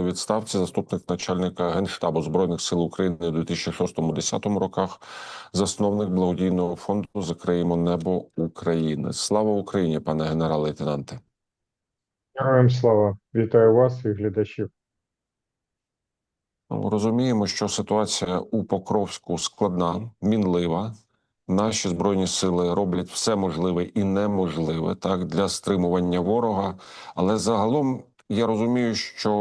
у відставці, заступник начальника генштабу збройних сил України у 2006-2010 роках, засновник благодійного фонду Закриємо небо України. Слава Україні, пане генерал-лейтенанте. Героям слава, вітаю вас і глядачів. Ну, Розуміємо, що ситуація у Покровську складна, мінлива. Наші збройні сили роблять все можливе і неможливе так для стримування ворога. Але загалом я розумію, що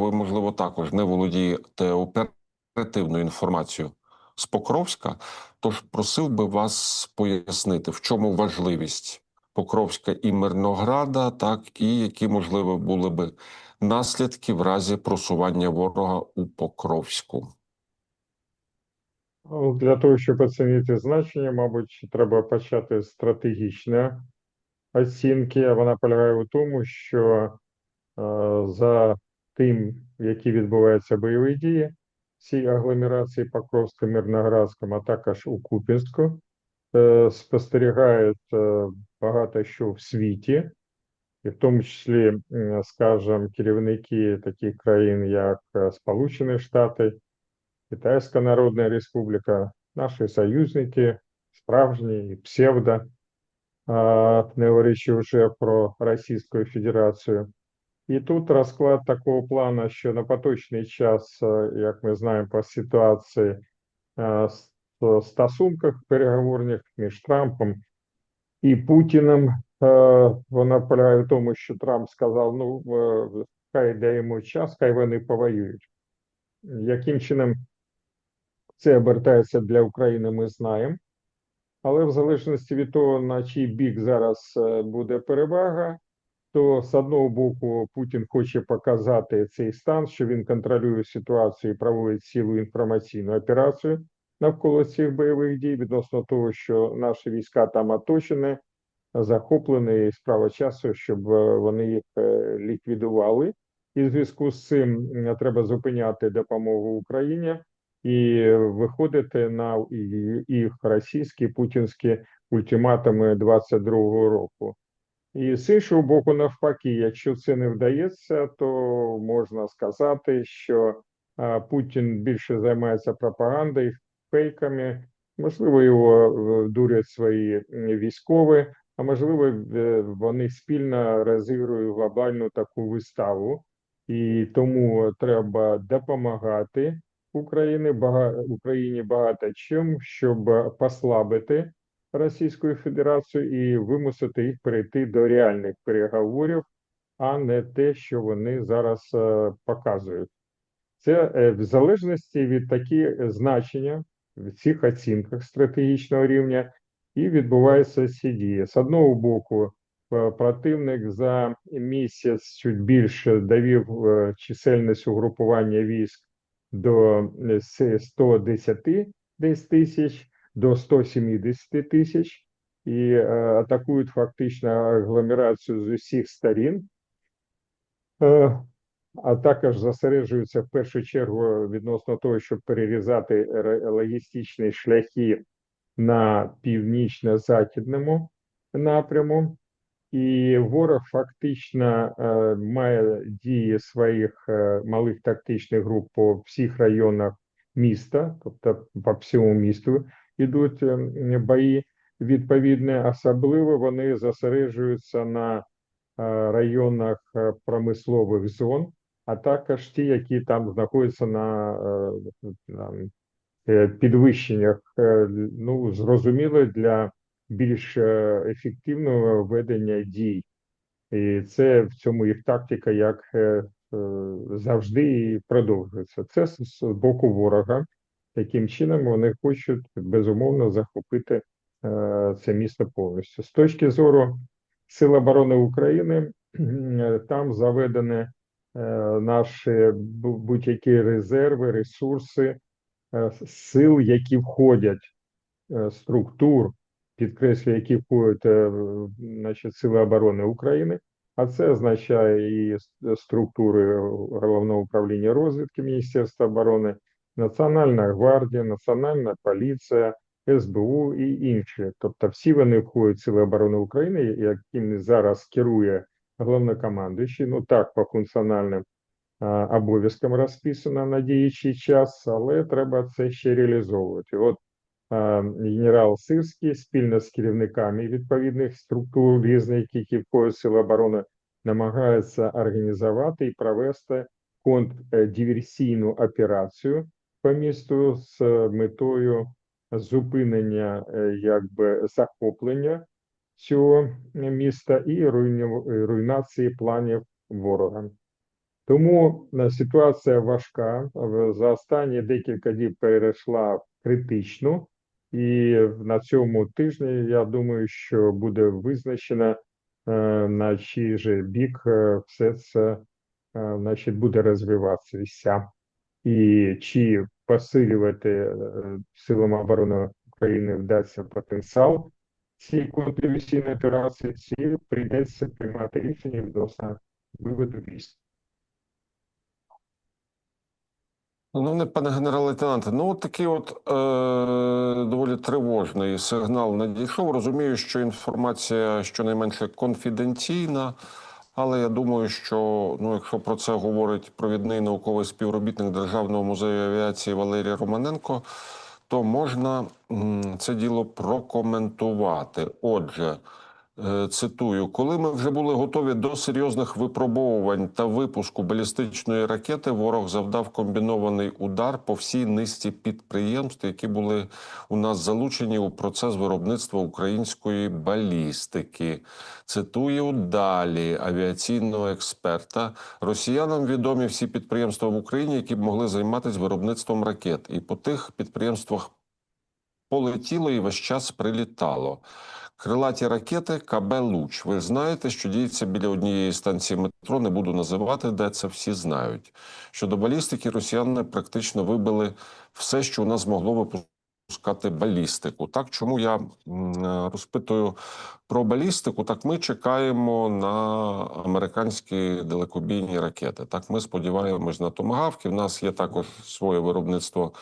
ви, можливо, також не володієте оперативною інформацією з Покровська. Тож просив би вас пояснити, в чому важливість Покровська і Мирнограда, так і які можливо були би наслідки в разі просування ворога у Покровську. Ну, Для того, щоб оцінити значення, мабуть, треба почати з стратегічної оцінки. Вона полягає у тому, що за тим, які відбуваються бойові дії, всі агломерації Покровська, Мирноградському, а також у Куп'янську, е, спостерігають е, багато що в світі, і в тому числі, скажімо, керівники таких країн, як е, Сполучені Штати, Китайська Народна Республіка, наші союзники, справжні і псевдо, не говорячи вже про Російську Федерацію. І тут розклад такого плану, що на поточний час, як ми знаємо по ситуації, е, в стосунках переговорних між Трампом і Путіним, вона полягає в тому, що Трамп сказав: ну, хай даємо час, хай вони повоюють. Яким чином це обертається для України, ми знаємо. Але в залежності від того, на чий бік зараз е, буде перевага, то з одного боку Путін хоче показати цей стан, що він контролює ситуацію і проводить цілу інформаційну операцію навколо цих бойових дій, відносно того, що наші війська там оточені, захоплені, і справа часу, щоб е, вони їх е, ліквідували. І в зв'язку з цим треба зупиняти допомогу Україні і виходити на їх російські путінські ультиматуми 22-го року. І з іншого боку, навпаки, якщо це не вдається, то можна сказати, що Путін більше займається пропагандою, фейками. Можливо, його е, дурять свої військові, а можливо, е, вони спільно розігрують глобальну таку виставу, і тому треба допомагати Україні бага- Україні багато чим, щоб послабити Російською Федерацією і вимусити їх перейти до реальних переговорів, а не те, що вони зараз е, показують. Це е, в залежності від такі значення в цих оцінках стратегічного рівня і відбуваються ці дії. З одного боку, е, противник за місяць чуть більше довів е, чисельність угрупування військ до е, с- 110 десь тисяч до 170 тисяч і е, атакують фактично агломерацію з усіх сторін. Е, а також зосереджуються в першу чергу відносно того, щоб перерізати логістичні шляхи на північно-західному напряму. І ворог фактично е, має дії своїх малих тактичних груп по всіх районах міста, тобто по всьому місту йдуть е, бої. Відповідно, особливо вони зосереджуються на е, районах е, промислових зон, а також ті, які там знаходяться на, е, підвищеннях, ну зрозуміло, для більш ефективного ведення дій. І це в цьому їх тактика, як завжди і продовжується. Це з боку ворога. Таким чином вони хочуть безумовно захопити е, це місто повністю. З точки зору Сил оборони України, е, там заведені е, наші будь-які резерви, ресурси сил, які входять структур, підкреслюю, які входять значить, Сили оборони України, а це означає і структури Головного управління розвідки Міністерства оборони, Національна гвардія, Національна поліція, СБУ і інші. Тобто всі вони входять в Сили оборони України, яким зараз керує головнокомандуючий, ну так, по функціональним а, обов'язком розписано на діючий час, але треба це ще реалізовувати. От генерал Сирський спільно з керівниками відповідних структур різних, які входять в Сили оборони, намагається організувати і провести контрдиверсійну операцію по місту з метою зупинення е, якби захоплення цього міста і руйнації планів ворога. Тому е, ситуація важка. За останні декілька діб перейшла в критичну, і на цьому тижні я думаю, що буде визначено, е, на чий же бік е, все це е, значить, буде розвиватися. І чи посилювати е, силам оборони України вдасться потенціал цієї контрдиверсійної операції, чи прийдеться приймати рішення відносно виводу військ. Не пане генерал-лейтенанте, ну от такий от е, доволі тривожний сигнал надійшов. Розумію, що інформація щонайменше конфіденційна, але я думаю, що ну, якщо про це говорить провідний науковий співробітник Державного музею авіації Валерій Романенко, то можна це діло прокоментувати. Отже, Цитую, коли ми вже були готові до серйозних випробовувань та випуску балістичної ракети, ворог завдав комбінований удар по всій низці підприємств, які були у нас залучені у процес виробництва української балістики. Цитую далі авіаційного експерта. Росіянам відомі всі підприємства в Україні, які б могли займатися виробництвом ракет, і по тих підприємствах полетіло і весь час прилітало. Крилаті ракети КБ Луч. Ви знаєте, що діється біля однієї станції метро. Не буду називати, де це всі знають. Щодо балістики, росіяни практично вибили все, що у нас змогло випускати балістику. Так, чому я розпитую про балістику? Так, ми чекаємо на американські далекобійні ракети. Так, ми сподіваємось на томагавки. В нас є також своє виробництво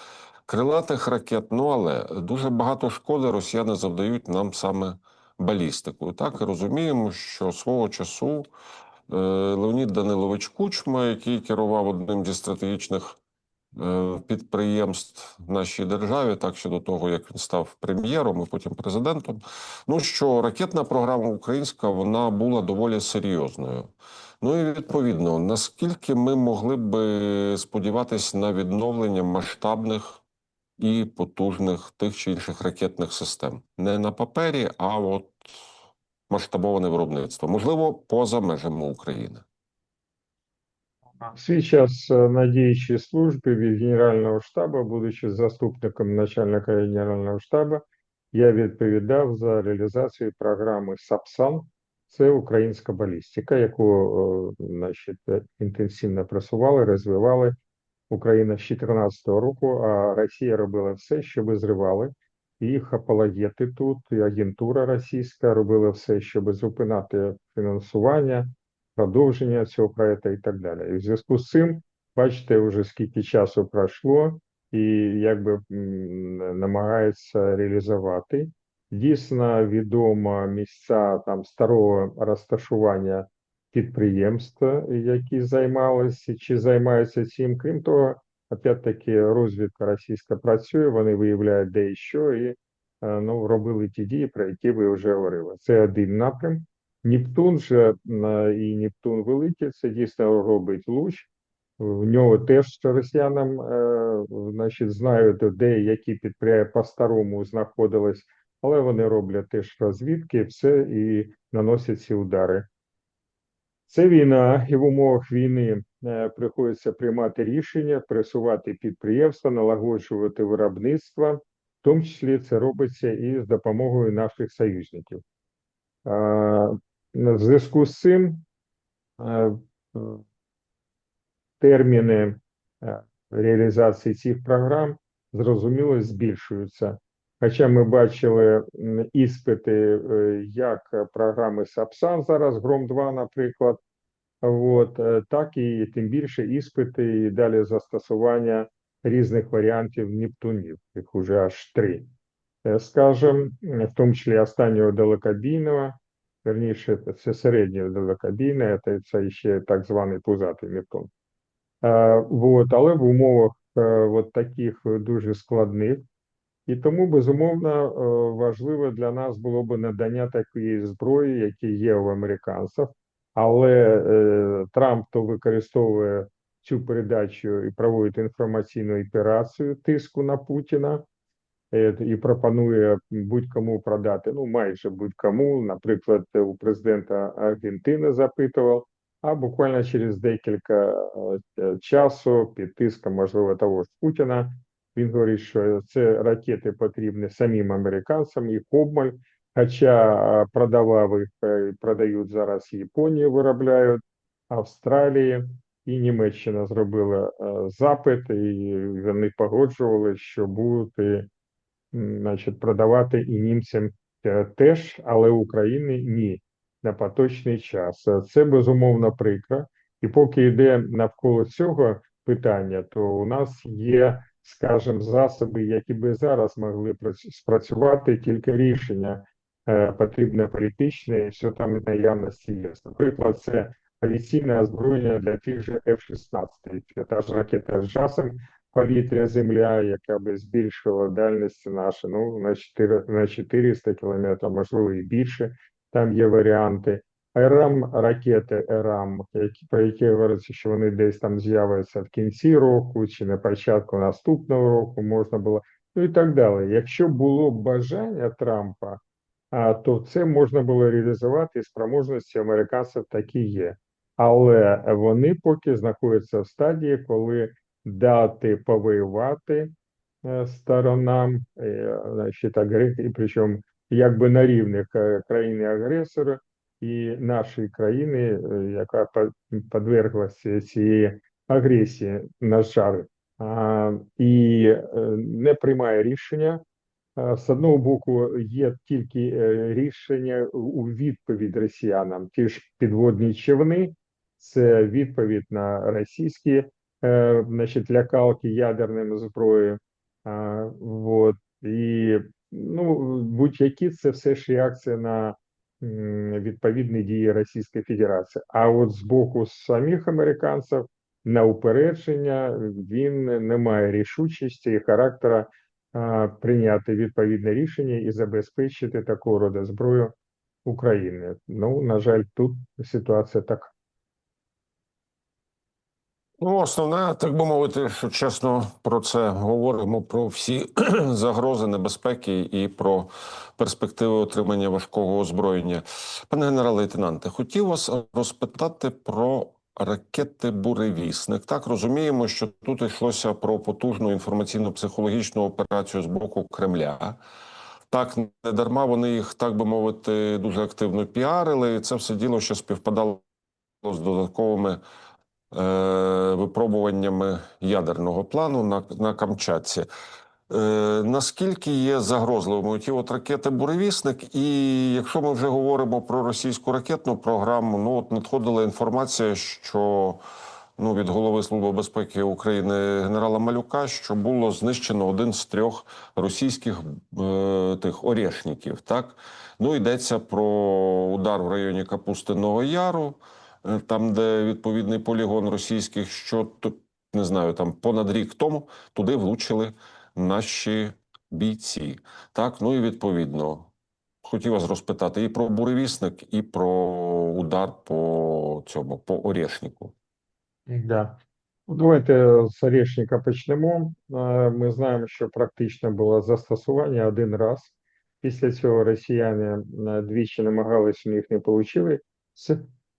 крилатих ракет. Ну але дуже багато шкоди росіяни завдають нам саме балістикою. Так і розуміємо, що свого часу е, Леонід Данилович Кучма, який керував одним зі стратегічних е, підприємств в нашій державі, так ще до того, як він став прем'єром і потім президентом. Ну що ракетна програма українська вона була доволі серйозною. Ну і відповідно, наскільки ми могли би сподіватися на відновлення масштабних і потужних тих чи інших ракетних систем. Не на папері, а от масштабоване виробництво, можливо, поза межами України. В свій час е, на діючій службі від Генерального штабу, будучи заступником начальника Генерального штабу, я відповідав за реалізацію програми САПСАН. Це українська балістика, яку е, значить, е, інтенсивно просували, розвивали Україна з 2014 року, а Росія робила все, щоб зривали. Їх апологети тут, і агентура російська робила все, щоб зупинати фінансування, продовження цього проекту і так далі. І в зв'язку з цим, бачите, вже скільки часу пройшло, і якби намагається реалізувати. Дійсно відомо місця там старого розташування підприємств, які займалися чи займаються цим. Крім того, опять-таки розвідка російська працює, вони виявляють де і що, і е, ну, робили ті дії, про які ви вже говорили. Це один напрям. Нептун же і Нептун Великий, це дійсно робить луч. В нього теж росіянам е, значить, знають, де які підприємства по-старому знаходились, але вони роблять теж розвідки, все і наносять ці удари. Це війна, і в умовах війни е, приходиться приймати рішення, пресувати підприємства, налагоджувати виробництво, в тому числі це робиться і з допомогою наших союзників. В зв'язку з цим е, терміни е, реалізації цих програм зрозуміло збільшуються. Хоча ми бачили іспити, е, як програми САПСАН зараз, Гром-2, наприклад, от, е, так і тим більше іспити і далі застосування різних варіантів Нептунів, їх уже аж три. Е, Скажем, в тому числі останнього далекобійного, верніше, це середнього далекобійне, це, це ще так званий пузатий Нептун. Вот, але в умовах от таких дуже складних. І тому, безумовно, е, важливо для нас було б надання такої зброї, які є у американців. Але е, Трамп то використовує цю передачу і проводить інформаційну операцію тиску на Путіна е, і пропонує будь-кому продати. Ну, майже будь-кому. Наприклад, у президента Аргентини запитував, а буквально через декілька е, часу під тиском, можливо, того ж Путіна. Він говорить, що це ракети потрібні самим американцям, їх обмаль. Хоча продавав їх, е, продають зараз Японії, виробляють Австралії і Німеччина зробила е, запит, і вони погоджували, що будуть значить, продавати і німцям е, теж, але Україні ні на поточний час. Це безумовно прикро. І поки йде навколо цього питання, то у нас є, скажімо, засоби, які би зараз могли прац- спрацювати, тільки рішення е, потрібне політичне, і все там наявності є. Наприклад, це авіаційне озброєння для тих же F-16. Це та ж ракета з часом повітря земля, яка би збільшила дальності наші, ну, на 4, на 400 кілометрів, можливо, і більше. Там є варіанти. РАМ ракети які про які говориться, що вони десь там з'являться в кінці року чи на початку наступного року можна було, ну і так далі. Якщо було бажання Трампа, то це можна було реалізувати і спроможності американців такі є. Але вони поки знаходяться в стадії, коли дати повоювати е, сторонам, е, значить, агре- і причому якби на рівних е, країни-агресора і нашої країни, е, яка подверглася цієї агресії, на жаль, і е, не приймає рішення. З одного боку, є тільки е, рішення у- відповідь росіянам, ті ж підводні човни, це відповідь на російські значить, лякалки ядерними зброєю. Вот. І ну, будь-які це все ж реакція на відповідні дії Російської Федерації. А от з боку самих американців на упередження він не має рішучості і характера прийняти відповідне рішення і забезпечити такого роду зброю України. Ну, на жаль, тут ситуація така. Ну, основне, так би мовити, що чесно про це говоримо про всі загрози, небезпеки і про перспективи отримання важкого озброєння. Пане генерал-лейтенанте, хотів вас розпитати про ракети Буревісник. Так розуміємо, що тут йшлося про потужну інформаційно-психологічну операцію з боку Кремля. Так, не дарма вони їх, так би мовити, дуже активно піарили, це все діло ще співпадало з додатковими випробуваннями ядерного плану на, на Камчатці. Е, наскільки є загрозливими ті от ракети Буревісник? І якщо ми вже говоримо про російську ракетну програму, ну от надходила інформація, що ну від голови Служби безпеки України генерала Малюка, що було знищено один з трьох російських е, тих орєшників. Так ну йдеться про удар в районі Капустиного Яру е, там, де відповідний полігон російських, що не знаю, там понад рік тому туди влучили наші бійці. Так, ну і відповідно хотів вас розпитати і про буревісник, і про удар по цьому по Орєшніку. Да. Ну, Давайте з Орешника почнемо. Е, Ми знаємо, що практично було застосування один раз. Після цього росіяни е, двічі намагалися, у них не вийшло.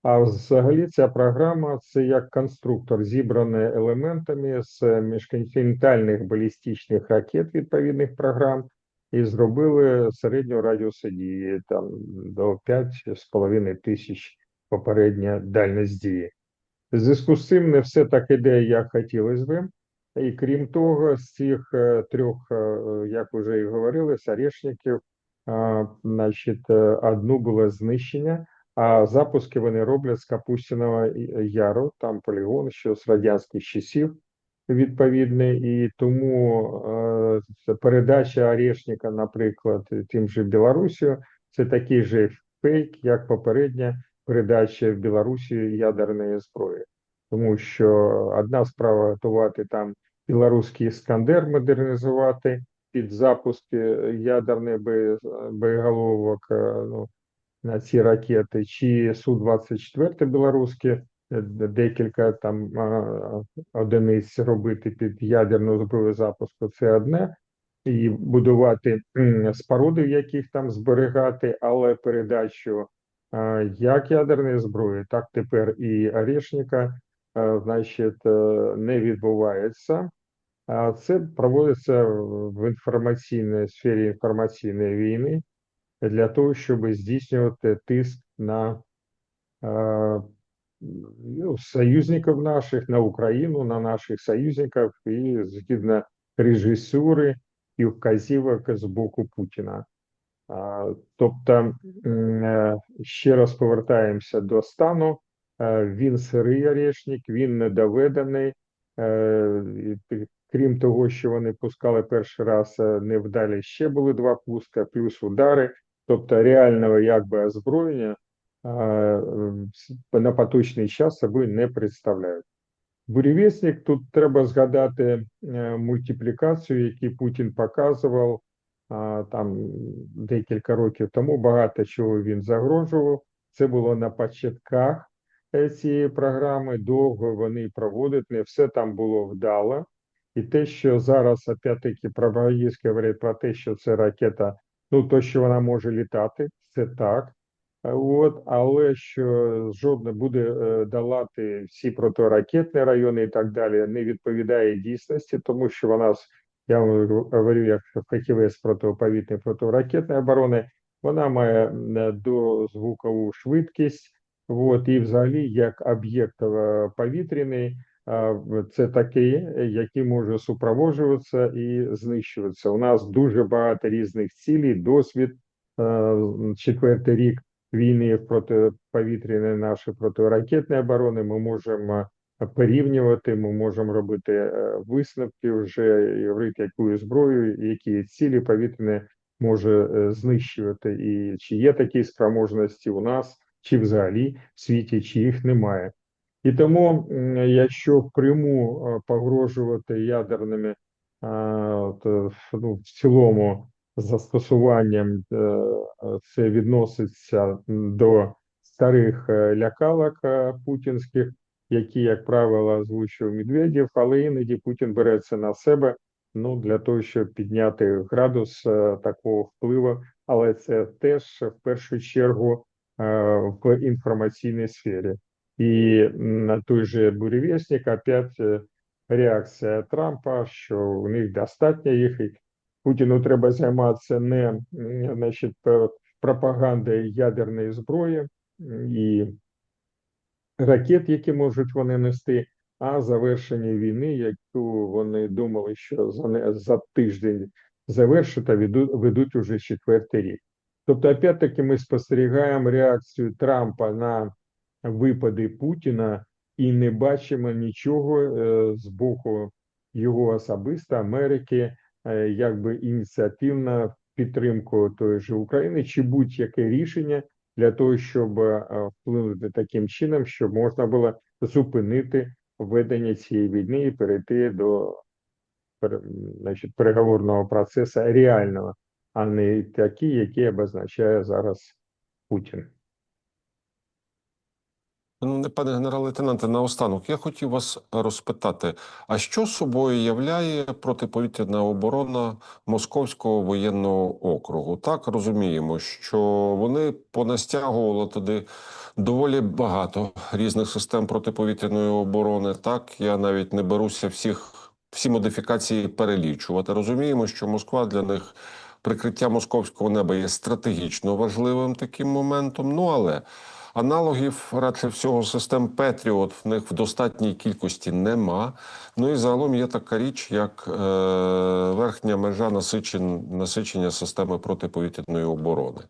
А взагалі ця програма це як конструктор, зібраний елементами з міжконтинентальних балістичних ракет відповідних програм, і зробили середню радіусу дії там до 5,5 тисяч попередня дальність дії. В зв'язку з цим не все так іде, як хотілося би. І крім того, з цих е, трьох, е, як вже і говорили, е, значить, е, одну було знищення, а запуски вони роблять з Капустіного Яру, там полігон, що з радянських часів відповідний, і тому е, передача Орешника, наприклад, тим же Білорусію, це такий же фейк, як попередня передача в Білорусі ядерної зброї. тому що одна справа готувати там білоруський іскандер модернізувати під запуск е, ядерних бої- боєголовок е, ну, на ці ракети, чи Су-24 білоруські, е, декілька там одиниць робити під ядерну зброю запуску, це одне. І будувати споруди, в яких там зберігати, але передачу як ядерної зброї, так тепер і Орешника, значить, е, не відбувається. Це проводиться в інформаційній сфері інформаційної війни для того, щоб здійснювати тиск на е, ну, союзників наших, на Україну, на наших союзників і згідно режисури і вказівок з боку Путіна. Тобто, е, ще раз повертаємося до стану. Е, Він сирий орешник, він недоведений. Крім того, що вони пускали перший раз невдалі, ще були два пуска, плюс удари. Тобто реального якби озброєння на поточний час собою не представляють. Буревісник тут треба згадати е, мультиплікацію, яку Путін показував там декілька років тому. Багато чого він загрожував. Це було на початках е, цієї програми. Довго вони проводять, не все там було вдало. І те, що зараз опять-таки говорять про те, що це ракета, ну то, що вона може літати, це так. От, але що жодне буде е, долати всі протиракетні райони і так далі, не відповідає дійсності, тому що вона я вам говорю, як фахівець протиповітряної протиракетної оборони, вона має дозвукову швидкість. От, і взагалі, як об'єкт е, повітряний, це такий, е, який може супроводжуватися і знищуватися. У нас дуже багато різних цілей, досвід. Четвертий рік війни протиповітряної нашої протиракетної оборони. Ми можемо порівнювати, ми можемо робити е, висновки вже говорити, якою зброєю, які цілі повітряні може е, знищувати, і чи є такі спроможності у нас, чи взагалі в світі, чи їх немає. І тому, якщо впряму е, погрожувати ядерними а, от, е, ну, в цілому застосуванням, е, е, це відноситься до старих е, лякалок е, путінських, які, як правило, озвучив Медведєв, але іноді Путін бере це на себе ну, для того, щоб підняти градус е, такого впливу, але це теж в першу чергу е, в інформаційній сфері. І на той же буревестник опять е, реакція Трампа, що у них достатньо їх, і Путіну треба займатися не значить, пропагандою ядерної зброї і ракет, які можуть вони нести, а завершення війни, яку вони думали, що за, не- за тиждень завершить, а ведуть, ведуть уже четвертий рік. Тобто, опять-таки, ми спостерігаємо реакцію Трампа на випади Путіна і не бачимо нічого е, з боку його особисто Америки, е, якби ініціативна в підтримку тої ж України, чи будь-яке рішення для того, щоб е, вплинути таким чином, щоб можна було зупинити ведення цієї війни і перейти до значить, переговорного процесу реального, а не такий, який обозначає зараз Путін. Пане генерал-лейтенанте, наостанок, я хотів вас розпитати: а що собою являє протиповітряна оборона Московського воєнного округу? Так розуміємо, що вони понастягували туди доволі багато різних систем протиповітряної оборони. Так, я навіть не беруся всіх всі модифікації перелічувати. Розуміємо, що Москва для них прикриття московського неба є стратегічно важливим таким моментом. Ну але Аналогів радше всього систем Петріот в них в достатній кількості нема. Ну і загалом є така річ, як е, верхня межа насичен, насичення системи протиповітряної оборони.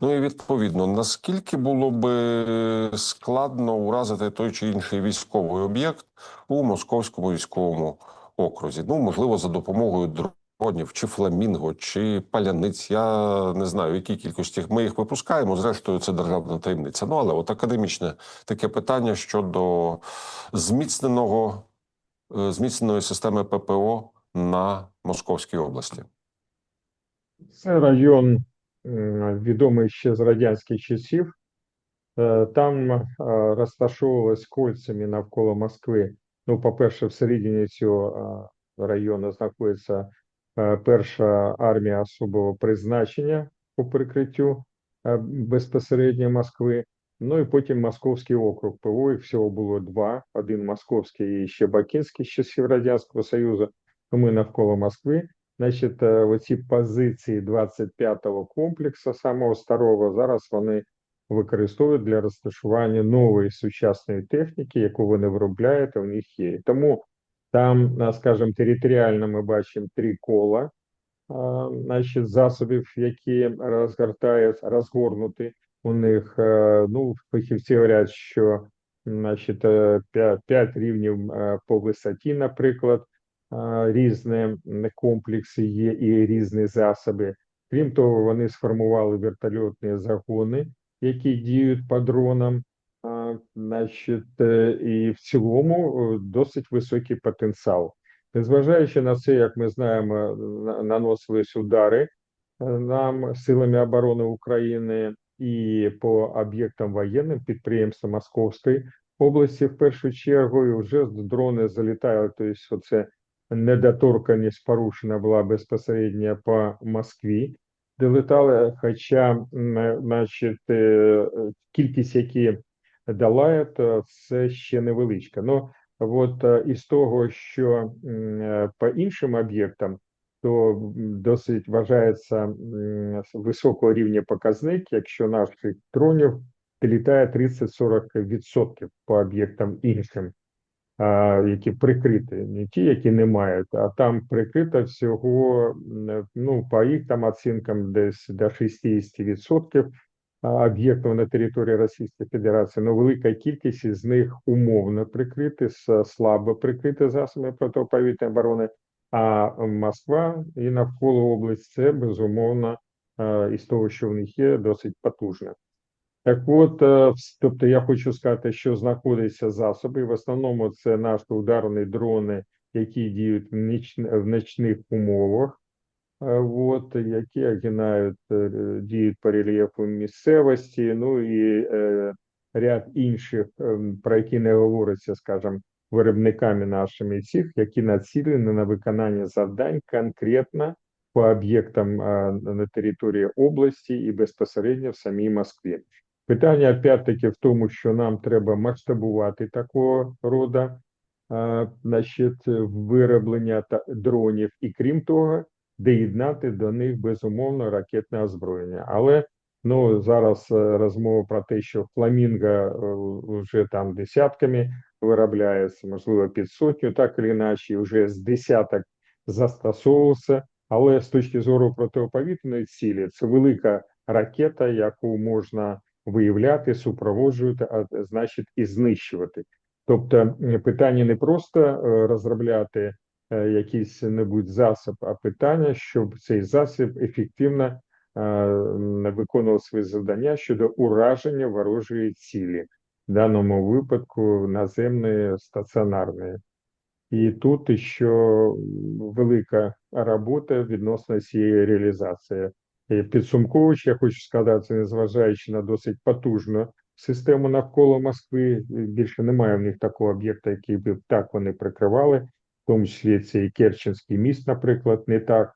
Ну і відповідно, наскільки було би складно уразити той чи інший військовий об'єкт у московському військовому окрузі? Ну можливо, за допомогою дронів, чи фламінго, чи паляниць. Я не знаю, в якій кількості ми їх випускаємо. Зрештою, це державна таємниця. Ну але от академічне таке питання щодо зміцненого е, зміцненої системи ППО на Московській області. Це район відомий ще з радянських часів. Е, Там е, розташовувалось кольцями навколо Москви. Ну, по-перше, всередині цього району знаходиться перша армія особого призначення по прикриттю е, безпосередньо Москви. Ну і потім Московський округ ПВО. Їх всього було два: один московський і ще Бакинський з часів Радянського Союзу. То ми навколо Москви. Значить, е, оці позиції 25-го комплексу, самого старого, зараз вони використовують для розташування нової сучасної техніки, яку вони виробляють, в них є. Тому там, скажімо, територіально ми бачимо три кола, значить, засобів, які розгортають, розгорнуті у них. Ну, фахівці говорять, що значить, е, п'ять, п'ять рівнів е, по висоті, наприклад, різні комплекси є і різні засоби. Крім того, вони сформували вертольотні загони, які діють по дронам. Значить, е, і в цілому е, досить високий потенціал. Незважаючи на це, як ми знаємо, наносились удари е, нам силами оборони України і по об'єктам воєнним підприємствам Московської області, в першу чергу, і вже дрони залітають. Тобто, оце недоторканність порушена була безпосередньо по Москві, де летали. Хоча, значить, кількість, які долають, е, це ще невеличка. Ну, от е, із того, що е, по іншим об'єктам, то досить вважається високого рівня показник, якщо наших дронів літає 30-40% по об'єктам іншим, які прикриті, не ті, які не мають, а там прикрито всього, ну, по їх там оцінкам десь до 60% а, об'єктів на території Російської Федерації, але велика кількість із них умовно прикриті, слабо прикриті засобами протиповітряної оборони, а Москва і навколо область це безумовно е, із того, що в них є, досить потужно. Так от, е, тобто я хочу сказати, що знаходяться засоби. В основному це наші ударні дрони, які діють в нічних умовах, е, от, які огинають, е, діють по рельєфу місцевості, ну і е, ряд інших, ем, про які не говориться, скажімо, виробниками нашими цих, які націлені на виконання завдань конкретно по об'єктам е, на території області і безпосередньо в самій Москві. Питання опять-таки в тому, що нам треба масштабувати такого роду е, значить, вироблення дронів, і крім того, доєднати до них безумовно ракетне озброєння. Але ну зараз е, розмова про те, що фламінго е, вже там десятками виробляється, можливо, під сотню, так і інакше, вже з десяток застосовувався. Але з точки зору протиповітряної цілі, це велика ракета, яку можна виявляти, супроводжувати, а значить і знищувати. Тобто питання не просто е, розробляти якийсь небудь засіб, а питання, щоб цей засіб ефективно е, виконував свої завдання щодо ураження ворожої цілі, в даному випадку наземної стаціонарної. І тут ще велика робота відносно цієї реалізації. І Підсумковуючи, я хочу сказати, незважаючи на досить потужну систему навколо Москви, більше немає в них такого об'єкта, який би так вони прикривали, тому числі цей Керченський міст, наприклад, не так.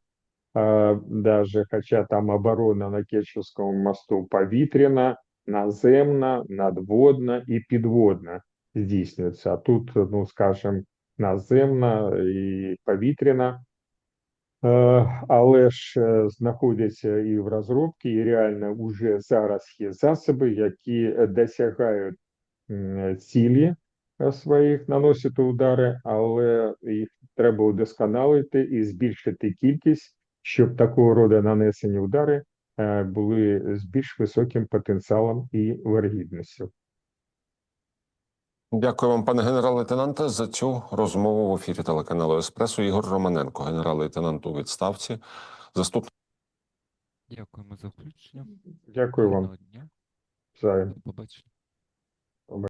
Даже, хоча там оборона на Керченському мосту повітряна, наземна, надводна і підводна здійснюється. А тут, ну скажімо, наземна і повітряна. Е, але ж е, знаходяться і в розробці, і реально вже зараз є засоби, які досягають цілі своїх, наносять удари, але їх треба удосконалити і збільшити кількість, щоб такого роду нанесені удари е, були з більш високим потенціалом і вергідністю. Дякую вам, пане генерал-лейтенанте, за цю розмову в ефірі телеканалу Еспресо. Ігор Романенко, генерал-лейтенант у відставці, заступник. Дякуємо за включення. Дякую вам дня. До побачення.